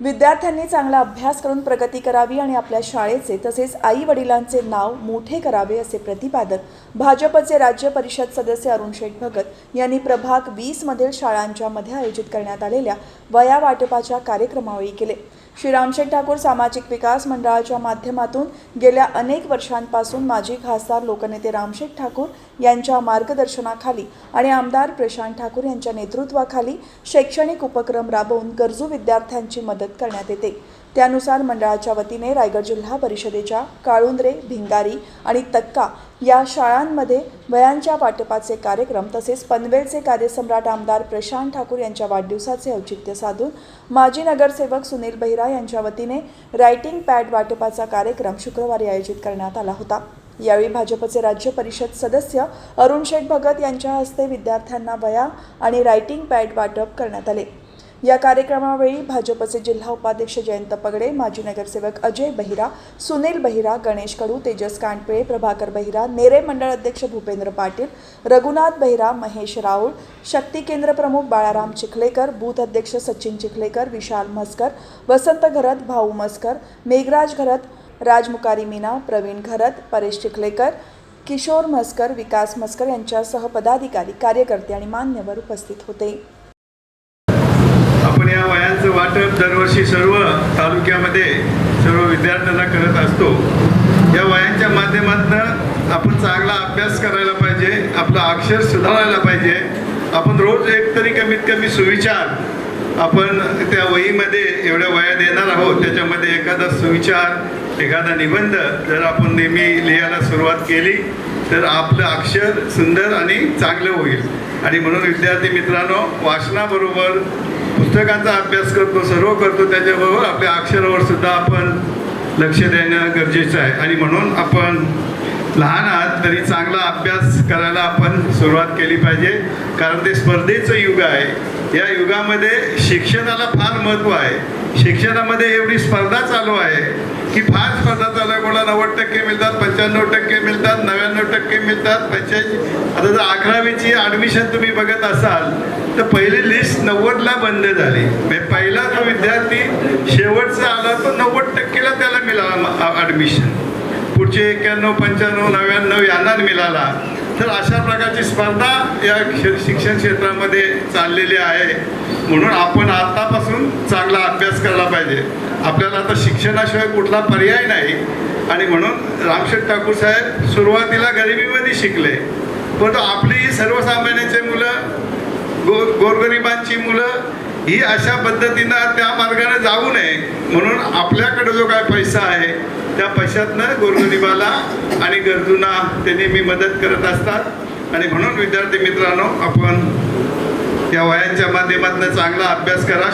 विद्यार्थ्यांनी चांगला अभ्यास करून प्रगती करावी आणि आपल्या शाळेचे तसेच आई वडिलांचे नाव मोठे करावे असे प्रतिपादन भाजपचे राज्य परिषद सदस्य अरुण शेठ भगत यांनी प्रभाग वीसमधील शाळांच्या मध्ये आयोजित करण्यात आलेल्या वया वाटपाच्या कार्यक्रमावेळी केले. श्री रामशेठ ठाकूर सामाजिक विकास मंडळाच्या माध्यमातून गेल्या अनेक वर्षांपासून माजी खासदार लोकनेते रामशेठ ठाकूर यांच्या मार्गदर्शनाखाली आणि आमदार प्रशांत ठाकूर यांच्या नेतृत्वाखाली शैक्षणिक उपक्रम राबवून गरजू विद्यार्थ्यांची मदत करण्यात येते. त्यानुसार मंडळाच्या वतीने रायगड जिल्हा परिषदेच्या काळुंद्रे भिंगारी आणि तक्का या शाळांमध्ये वयांच्या वाटपाचे कार्यक्रम तसेच पनवेलचे कार्यसम्राट आमदार प्रशांत ठाकूर यांच्या वाढदिवसाचे औचित्य साधून माजी नगरसेवक सुनील बहिरा यांच्या वतीने रायटिंग पॅड वाटपाचा कार्यक्रम शुक्रवारी आयोजित करण्यात आला होता. यावेळी भाजपचे राज्य परिषद सदस्य अरुण शेठ भगत यांच्या हस्ते विद्यार्थ्यांना वया आणि रायटिंग पॅड वाटप करण्यात आले. या कार्यक्रमावेळी भाजपचे जिल्हा उपाध्यक्ष जयंत पगडे माजी नगरसेवक अजय बहिरा सुनील बहिरा गणेश कडू तेजस कांडपिळे प्रभाकर बहिरा नेरे मंडळ अध्यक्ष भूपेंद्र पाटील रघुनाथ बहिरा महेश राऊळ शक्ती केंद्र प्रमुख बाळाराम चिखलेकर बूथ अध्यक्ष सचिन चिखलेकर विशाल म्हसकर वसंत घरत भाऊ मस्कर मेघराज घरत राजमुकारी मीना प्रवीण घरत परेश चिखलेकर किशोर म्हसकर विकास म्हसकर यांच्यासह पदाधिकारी कार्यकर्ते आणि मान्यवर उपस्थित होते. आपण या वयांचं वाटप दरवर्षी सर्व तालुक्यामध्ये सर्व विद्यार्थ्यांना करत असतो. या वयांच्या माध्यमातून आपण चांगला अभ्यास करायला पाहिजे आपलं अक्षर सुधारायला पाहिजे. आपण रोज एक तरी कमीत कमी सुविचार आपण त्या वहीमध्ये एवढ्या वया देणार आहोत. त्याच्यामध्ये एखादा सुविचार एखादा निबंध जर आपण नेहमी लिहायला सुरुवात केली तर आपलं अक्षर सुंदर आणि चांगलं होईल. आणि म्हणून विद्यार्थी मित्रांनो वाचनाबरोबर पुस्तकांचा अभ्यास करतो सर्व करतो त्याच्याबरोबर आपल्या अक्षरावर सुद्धा आपण लक्ष देणं गरजेचं आहे. आणि म्हणून आपण लहान आहात तरी चांगला अभ्यास करायला आपण सुरुवात केली पाहिजे. कारण ते स्पर्धेचं युग आहे. या युगामध्ये शिक्षणाला फार महत्त्व आहे. शिक्षणामध्ये एवढी स्पर्धा चालू आहे. की फार स्पर्धा चालू आहे. कोणाला नव्वद टक्के मिळतात पंच्याण्णव टक्के मिळतात नव्याण्णव टक्के मिळतात पंच्याऐंशी आता जर अकरावीची ॲडमिशन तुम्ही बघत असाल तर पहिली लिस्ट नव्वदला बंद झाली. म्हणजे पहिला जो विद्यार्थी शेवटचा आला तो नव्वद टक्केला त्याला मिळाला ॲडमिशन पुढचे एक्क्याण्णव पंच्याण्णव नव्याण्णव यांना मिळाला. तर अशा प्रकारची स्पर्धा या शिक्षण क्षेत्रामध्ये चाललेली आहे. म्हणून आपण आतापासून चांगला अभ्यास करायला पाहिजे. आपल्याला आता शिक्षणाशिवाय कुठला पर्याय नाही. आणि म्हणून रामशेठ ठाकूर साहेब सुरुवातीला गरिबीमध्ये शिकले. परंतु आपली ही सर्वसामान्यांचे मुलं गो गोरगरिबांची मुलं ही अशा पद्धतीनं त्या मार्गाने जाऊ नये. म्हणून आपल्याकडे जो काय पैसा आहे त्या पैशातनं गोरगरिबाला आणि गरजूंना ते नेहमी मदत करत असतात. आणि म्हणून विद्यार्थी मित्रांनो आपण या वयांच्या माध्यमातून चांगला अभ्यास करा.